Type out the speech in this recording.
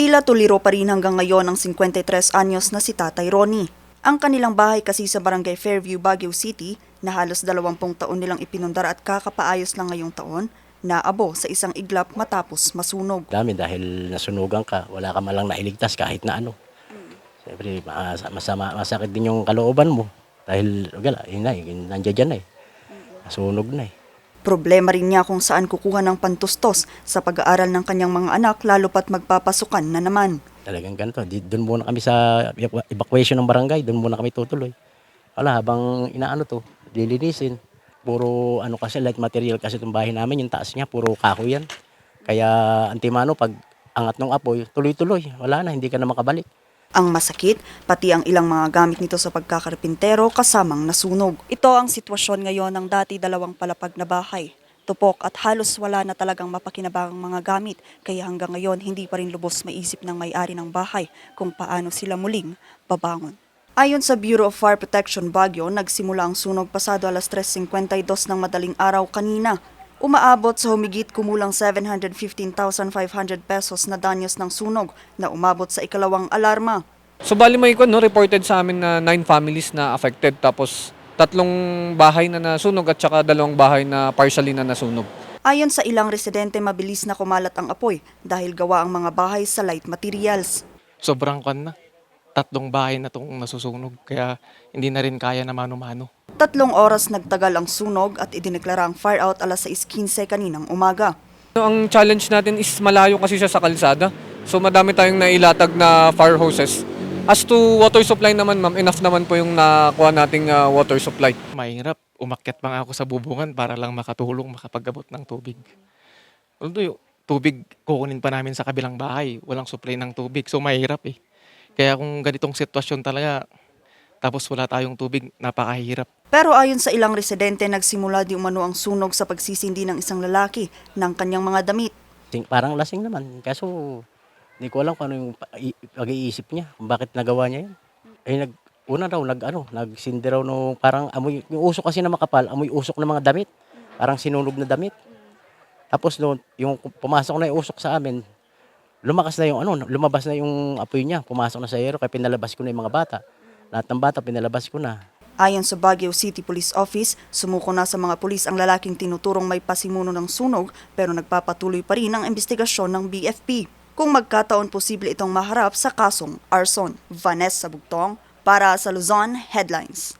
Tila tuliro pa rin hanggang ngayon ang 53 anyos na si Tatay Ronnie. Ang kanilang bahay kasi sa Barangay Fairview, Baguio City, na halos 20 taon nilang ipinundar at kakapaayos lang ngayong taon, naabo sa isang iglap matapos masunog. Dami dahil nasunugan ka, wala ka malang nailigtas kahit na ano. Siyempre, mas- masama, masakit din yung kalooban mo. Dahil, wala, yun na, yun, nandiyan na eh. Nasunog na eh. Problema rin niya kung saan kukuha ng pantustos sa pag-aaral ng kanyang mga anak lalo pat magpapasukan na naman. Talagang ganito. Doon muna kami sa evac- evacuation ng barangay, doon muna kami tutuloy. Wala, habang inaano to, dilinisin. Puro ano kasi, light material kasi itong bahay namin, yung taas niya, puro kahoy yan. Kaya antimano, pag angat ng apoy, tuloy-tuloy. Wala na, hindi ka na makabalik. Ang masakit, pati ang ilang mga gamit nito sa pagkakarpintero kasamang nasunog. Ito ang sitwasyon ngayon ng dati dalawang palapag na bahay. Tupok at halos wala na talagang mapakinabangang mga gamit, kaya hanggang ngayon hindi pa rin lubos maisip ng may-ari ng bahay kung paano sila muling babangon. Ayon sa Bureau of Fire Protection Baguio, nagsimula ang sunog pasado alas 3.52 ng madaling araw kanina. Umaabot sa humigit kumulang 715,500 pesos na danyos ng sunog na umabot sa ikalawang alarma. So bali may ikon, no, reported sa amin na nine families na affected tapos tatlong bahay na nasunog at saka dalawang bahay na partially na nasunog. Ayon sa ilang residente, mabilis na kumalat ang apoy dahil gawa ang mga bahay sa light materials. sobrang kan na. Tatlong bahay na itong nasusunog. Kaya hindi na rin kaya na mano-mano. Tatlong oras nagtagal ang sunog at idineklara ang fire out alas 6.15 kaninang umaga. No, Ang challenge natin is malayo kasi siya sa kalsada. So madami tayong nailatag na fire hoses. As to water supply naman ma'am, enough naman po yung nakuha nating ah, water supply. Mahirap. Umakyat pa nga ako sa bubungan para lang makatulong, makapagabot ng tubig. Although yung tubig kukunin pa namin sa kabilang bahay. Walang supply ng tubig. So mahirap eh. Kaya kung ganitong sitwasyon talaga, tapos wala tayong tubig, napakahirap. Pero ayon sa ilang residente, nagsimula di umano ang sunog sa pagsisindi ng isang lalaki ng kanyang mga damit. Parang lasing naman. Kaso, hindi ko alam kung ano yung pag-iisip niya, kung bakit nagawa niya yun. Eh, nag, una raw, nag, ano, nagsindi raw nung parang amoy, yung usok kasi na makapal, amoy usok ng mga damit. Parang sinunog na damit. Tapos noon, yung pumasok na yung usok sa amin, lumakas na yung ano, lumabas na yung apoy niya, pumasok na sa aero, kaya pinalabas ko na yung mga bata. Lahat ng bata, pinalabas ko na. Ayon sa Baguio City Police Office, sumuko na sa mga pulis ang lalaking tinuturong may pasimuno ng sunog pero nagpapatuloy pa rin ang investigasyon ng BFP. Kung magkataon posible itong maharap sa kasong arson. Vanessa Bugtong para sa Luzon Headlines.